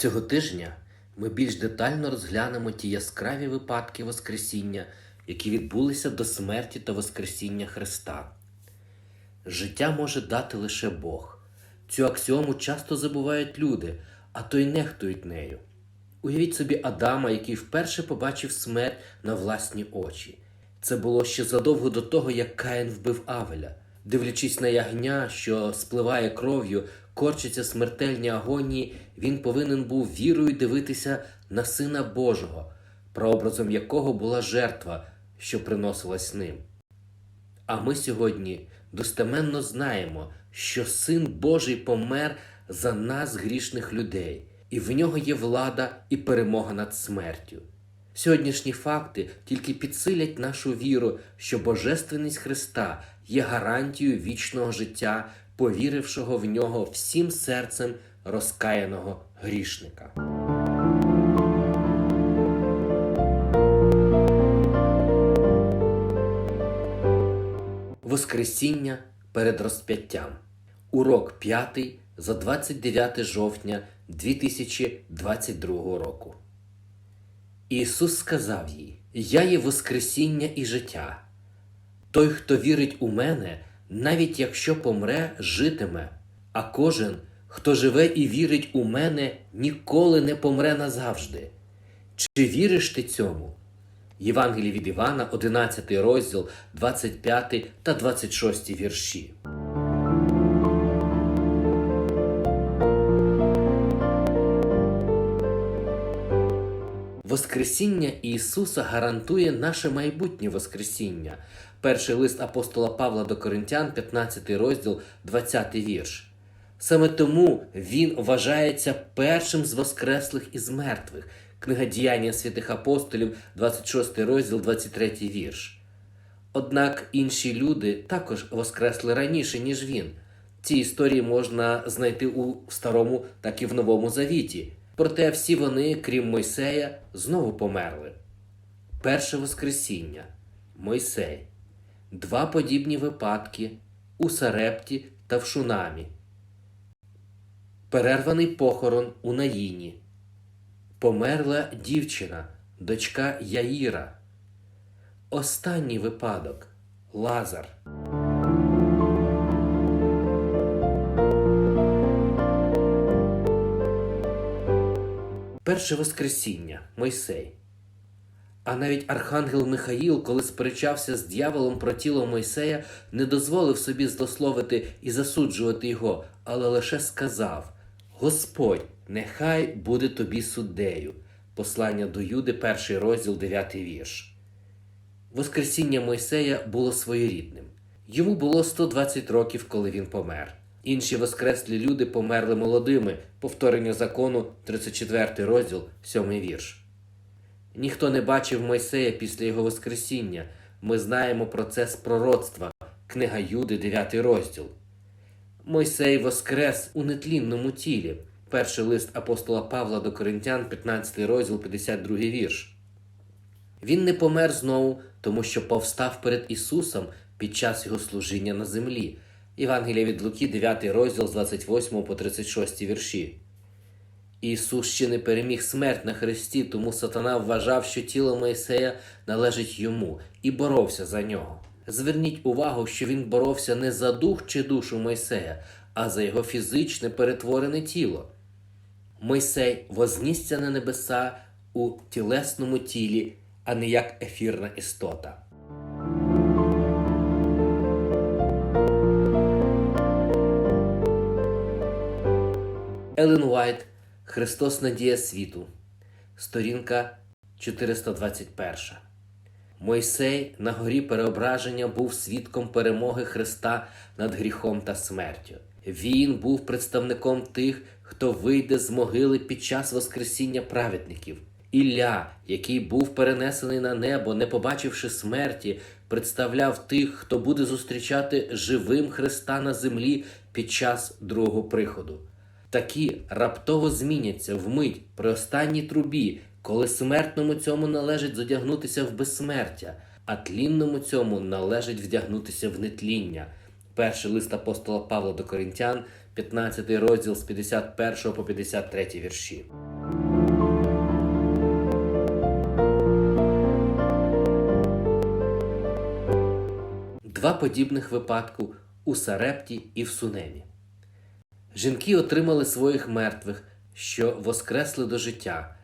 Цього тижня ми більш детально розглянемо ті яскраві випадки Воскресіння, які відбулися до смерті та Воскресіння Христа. Життя може дати лише Бог. Цю аксіому часто забувають люди, а то й нехтують нею. Уявіть собі Адама, який вперше побачив смерть на власні очі. Це було ще задовго до того, як Каїн вбив Авеля. Дивлячись на ягня, що спливає кров'ю, корчиться смертельні агонії, він повинен був вірою дивитися на Сина Божого, прообразом якого була жертва, що приносилась ним. А ми сьогодні достеменно знаємо, що Син Божий помер за нас, грішних людей, і в нього є влада і перемога над смертю. Сьогоднішні факти тільки підсилять нашу віру, що Божественність Христа є гарантією вічного життя, повірившого в нього всім серцем розкаяного грішника. Воскресіння перед розп'яттям. Урок 5 за 29 жовтня 2022 року. Ісус сказав їй: Я є Воскресіння і життя. Той, хто вірить у мене, навіть якщо помре, житиме, а кожен, хто живе і вірить у мене, ніколи не помре назавжди. Чи віриш ти цьому? Євангелії від Івана, 11 розділ, 25 та 26 вірші. Воскресіння Ісуса гарантує наше майбутнє Воскресіння. Перший лист апостола Павла до Коринтян, 15 розділ, 20 вірш. Саме тому Він вважається першим з воскреслих із мертвих. Книга діяння святих апостолів, 26 розділ, 23 вірш. Однак інші люди також воскресли раніше, ніж він. Ці історії можна знайти у Старому, так і в Новому Завіті. Проте всі вони, крім Мойсея, знову померли. Перше Воскресіння Мойсей. Два подібні випадки у Сарепті та в Шунамі. Перерваний похорон у Наїні. Померла дівчина, дочка Яїра. Останній випадок Лазар. Перше Воскресіння Мойсей. А навіть Архангел Михаїл, коли сперечався з дьяволом про тіло Мойсея, не дозволив собі злословити і засуджувати його, але лише сказав: Господь, нехай буде тобі суддею. Послання до Юди, перший розділ, 9 вірш. Воскресіння Мойсея було своєрідним. Йому було 120 років, коли він помер. Інші воскреслі люди померли молодими, повторення закону, 34 розділ, 7 вірш. Ніхто не бачив Мойсея після його Воскресіння. Ми знаємо процес пророцтва, книга Юди, 9 розділ. Мойсей воскрес у нетлінному тілі. Перший лист апостола Павла до Коринтян, 15 розділ, 52 вірш. Він не помер знову, тому що повстав перед Ісусом під час його служіння на землі. Євангелія від Луки, 9 розділ з 28 по 36 вірші. Ісус ще не переміг смерть на хресті, тому сатана вважав, що тіло Моїсея належить йому і боровся за нього. Зверніть увагу, що він боровся не за дух чи душу Мойсея, а за його фізичне перетворене тіло. Мойсей вознісся на небеса у тілесному тілі, а не як ефірна істота. Елен Уайт Христос Надія світу. Сторінка 421. Мойсей на горі переображення був свідком перемоги Христа над гріхом та смертю. Він був представником тих, хто вийде з могили під час Воскресіння праведників. Ілля, який був перенесений на небо, не побачивши смерті, представляв тих, хто буде зустрічати живим Христа на землі під час другого приходу. Такі раптово зміняться вмить при останній трубі, коли смертному цьому належить задягнутися в безсмертя, а тлінному цьому належить вдягнутися в нетління. Перший лист апостола Павла до Коринтян, 15 розділ з 51 по 53 вірші. Два подібних випадку у Сарепті і в Сунемі. Жінки отримали своїх мертвих, що воскресли до життя.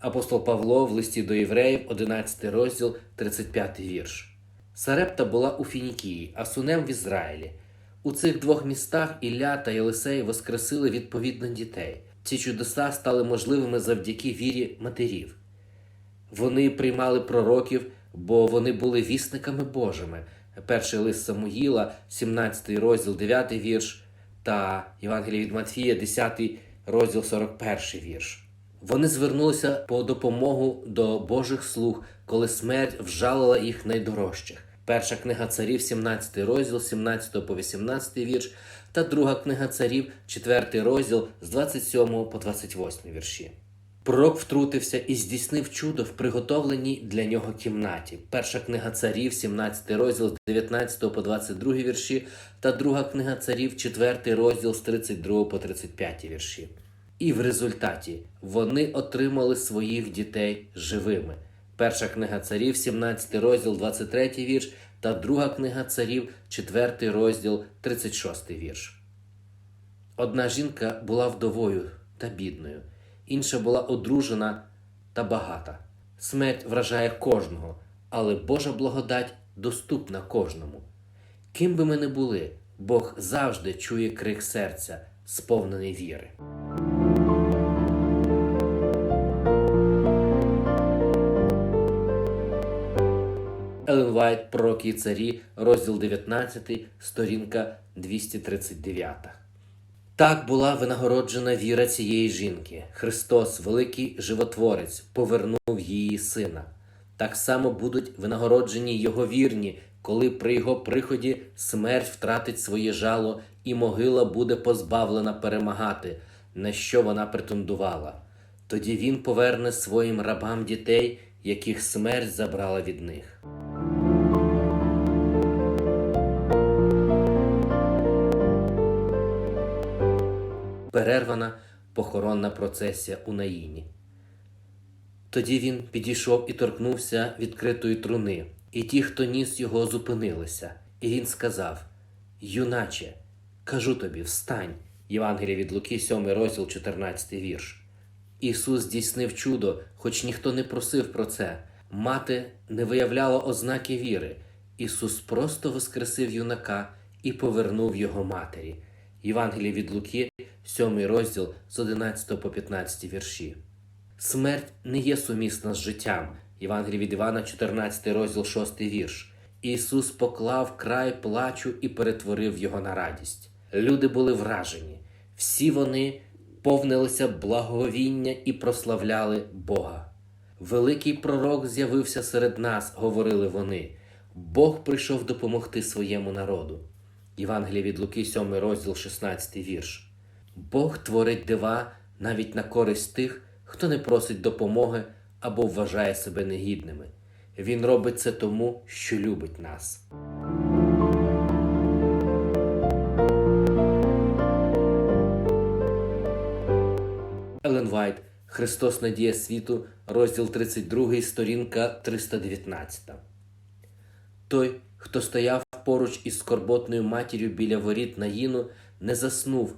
Апостол Павло в листі до євреїв, 11 розділ, 35 вірш. Сарепта була у Фінікії, а Сунем в Ізраїлі. У цих двох містах Ілля та Єлисей воскресили відповідно дітей. Ці чудеса стали можливими завдяки вірі матерів. Вони приймали пророків, бо вони були вісниками Божими. Перший лист Самуїла, 17 розділ, 9 вірш, та Євангелія від Матфія, 10 розділ, 41 вірш. Вони звернулися по допомогу до Божих слуг, коли смерть вжалила їх найдорожчих. Перша книга царів, 17 розділ, 17 по 18 вірш, та друга книга царів, 4 розділ з 27 по 28 вірші. Пророк втрутився і здійснив чудо в приготовленій для нього кімнаті. Перша книга царів, 17 розділ з 19 по 22 вірші, та друга книга царів, 4 розділ з 32 по 35 вірші. І в результаті вони отримали своїх дітей живими. Перша книга царів, 17 розділ, 23 вірш, та друга книга царів, 4 розділ, 36 вірш. Одна жінка була вдовою та бідною, інша була одружена та багата. Смерть вражає кожного, але Божа благодать доступна кожному. Ким би ми не були, Бог завжди чує крик серця, сповнений віри. Елен Вайт, Пророки і царі, розділ 19, сторінка 239. Так була винагороджена віра цієї жінки. Христос, великий животворець, повернув її сина. Так само будуть винагороджені його вірні, коли при його приході смерть втратить своє жало, і могила буде позбавлена перемагати, на що вона претендувала. Тоді він поверне своїм рабам дітей, яких смерть забрала від них. Перервана похоронна процесія у Наїні. Тоді він підійшов і торкнувся відкритої труни, і ті, хто ніс його, зупинилися, і він сказав: Юначе, кажу тобі, встань. Євангелія від Луки, 7 розділ, 14 вірш. Ісус здійснив чудо, хоч ніхто не просив про це. Мати не виявляла ознаки віри. Ісус просто воскресив юнака і повернув його матері. Євангелія від Луки, 7 розділ з 11 по 15 вірші. Смерть не є сумісна з життям. Євангелія від Івана, 14 розділ, 6 вірш. Ісус поклав край плачу і перетворив його на радість. Люди були вражені, всі вони повнилися благовіння і прославляли Бога. Великий пророк з'явився серед нас, говорили вони. Бог прийшов допомогти своєму народу. Євангелія від Луки, 7 розділ, 16 вірш. Бог творить дива навіть на користь тих, хто не просить допомоги або вважає себе негідними. Він робить це тому, що любить нас. Елен Вайт, Христос Надія світу, розділ 32, сторінка 319. Той, хто стояв поруч із скорботною матір'ю біля воріт Наїну, не заснув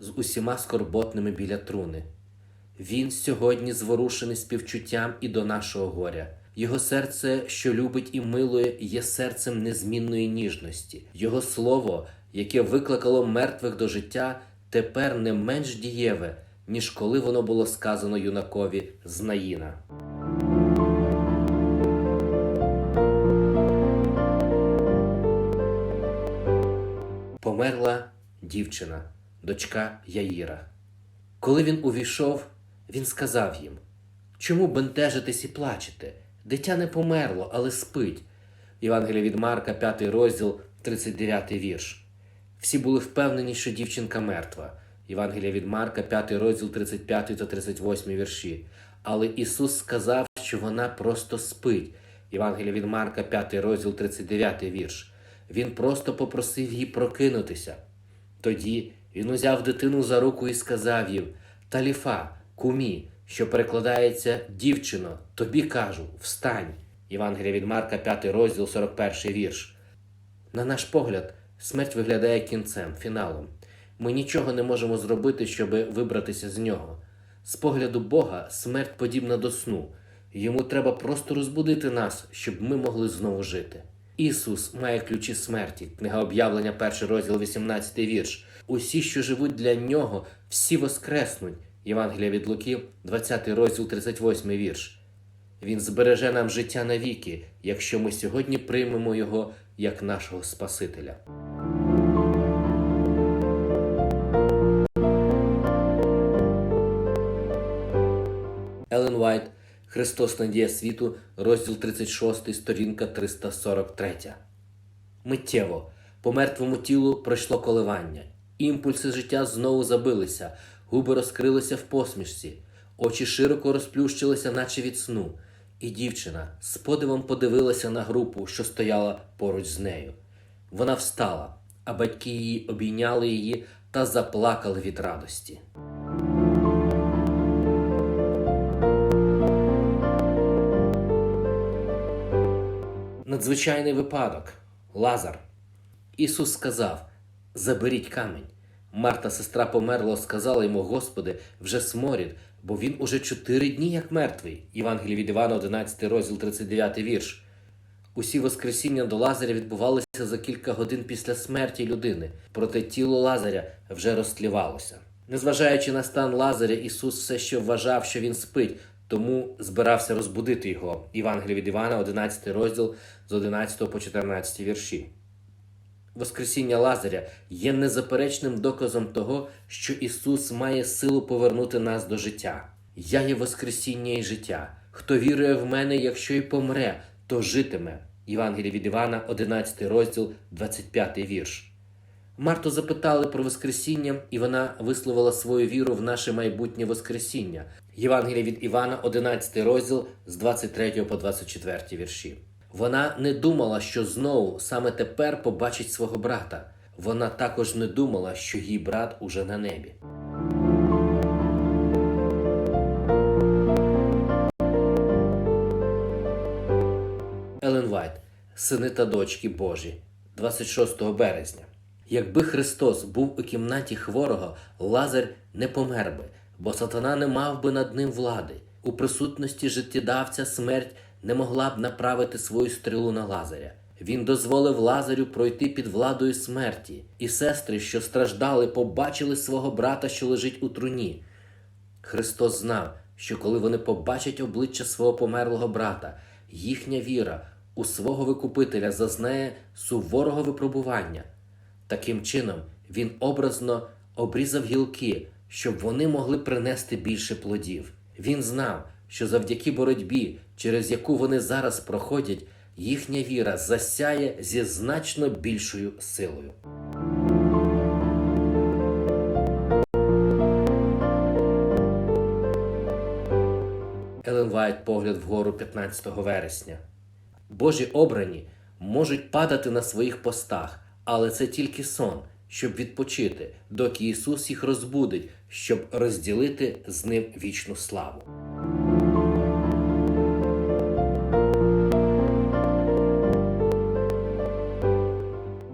з усіма скорботними біля труни. Він сьогодні зворушений співчуттям і до нашого горя. Його серце, що любить і милує, є серцем незмінної ніжності. Його слово, яке викликало мертвих до життя, тепер не менш дієве, ніж коли воно було сказано юнакові з Наїна. Дівчина, дочка Яїра. Коли він увійшов, він сказав їм: Чому бентежитесь і плачете? Дитя не померло, але спить. Євангелія від Марка, 5 розділ, 39 вірш. Всі були впевнені, що дівчинка мертва. Євангелія від Марка, 5 розділ 35 та 38 вірші. Але Ісус сказав, що вона просто спить. Євангелія від Марка, 5 розділ 39 вірш. він просто попросив її прокинутися. Тоді він узяв дитину за руку і сказав їм Таліфа, кумі, що перекладається дівчино, тобі кажу, встань. Євангелія від Марка, 5 розділ, 41 вірш. На наш погляд, смерть виглядає кінцем, фіналом. Ми нічого не можемо зробити, щоб вибратися з нього. З погляду Бога, смерть подібна до сну. Йому треба просто розбудити нас, щоб ми могли знову жити. Ісус має ключі смерті. Книга об'явлення, перший розділ, 18 вірш. Усі, що живуть для нього, всі воскреснуть. Євангелія від Луки, 20 розділ, 38 вірш. Він збереже нам життя навіки, якщо ми сьогодні приймемо його як нашого Спасителя. Елен Вайт, Христос Надія світу, розділ 36, сторінка 343. Миттєво по мертвому тілу пройшло коливання. Імпульси життя знову забилися, губи розкрилися в посмішці, очі широко розплющилися, наче від сну. І дівчина з подивом подивилася на групу, що стояла поруч з нею. Вона встала, а батьки її обійняли її та заплакали від радості. Надзвичайний випадок. Лазар. Ісус сказав: Заберіть камінь. Марта, сестра померла, сказала йому, Господи, вже сморід, бо він уже чотири дні як мертвий. Євангелій від Івана, 11 розділ, 39 вірш. Усі воскресіння до Лазаря відбувалися за кілька годин після смерті людини, проте тіло Лазаря вже розтлівалося. Незважаючи на стан Лазаря, Ісус все ще вважав, що він спить, тому збирався розбудити його. Євангелія від Івана, 11 розділ з 11 по 14 вірші. Воскресіння Лазаря є незаперечним доказом того, що Ісус має силу повернути нас до життя. Я є Воскресіння і життя. Хто вірує в мене, якщо й помре, то житиме. Євангелія від Івана, 11 розділ, 25 вірш. Марту запитали про Воскресіння, і вона висловила свою віру в наше майбутнє Воскресіння. Євангелія від Івана, 11 розділ з 23 по 24 вірші. Вона не думала, що знову саме тепер побачить свого брата. Вона також не думала, що її брат уже на небі. Елен Вайт, сини та дочки Божі, 26 березня. Якби Христос був у кімнаті хворого, Лазар не помер би, бо сатана не мав би над ним влади. У присутності життєдавця смерть не могла б направити свою стрілу на Лазаря. Він дозволив Лазарю пройти під владою смерті, і сестри, що страждали, побачили свого брата, що лежить у труні. Христос знав, що коли вони побачать обличчя свого померлого брата, їхня віра у свого Викупителя зазнає суворого випробування. Таким чином, він образно обрізав гілки, щоб вони могли принести більше плодів. Він знав, що завдяки боротьбі, через яку вони зараз проходять, їхня віра засяє зі значно більшою силою. Елен Вайт погляд вгору 15 вересня. Божі обрані можуть падати на своїх постах, але це тільки сон, щоб відпочити, доки Ісус їх розбудить, щоб розділити з ним вічну славу.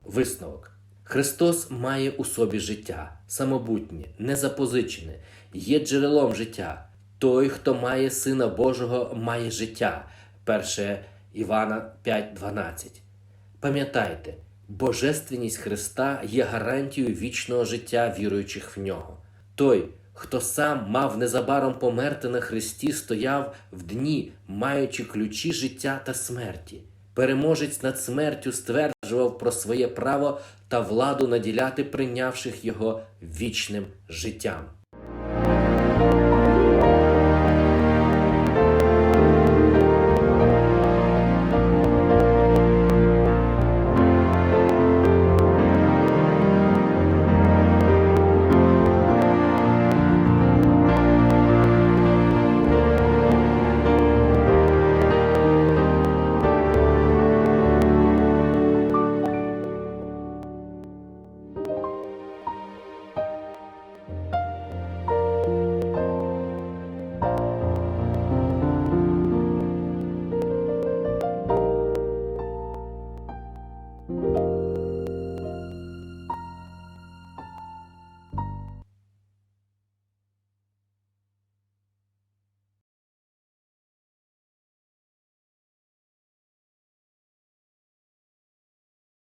Висновок. Христос має у собі життя, самобутнє, незапозичене, є джерелом життя. Той, хто має Сина Божого, має життя. 1 Івана 5.12. Пам'ятайте, Божественність Христа є гарантією вічного життя віруючих в нього. Той, хто сам мав незабаром померти на Христі, стояв в дні, маючи ключі життя та смерті. Переможець над смертю стверджував про своє право та владу наділяти прийнявших його вічним життям.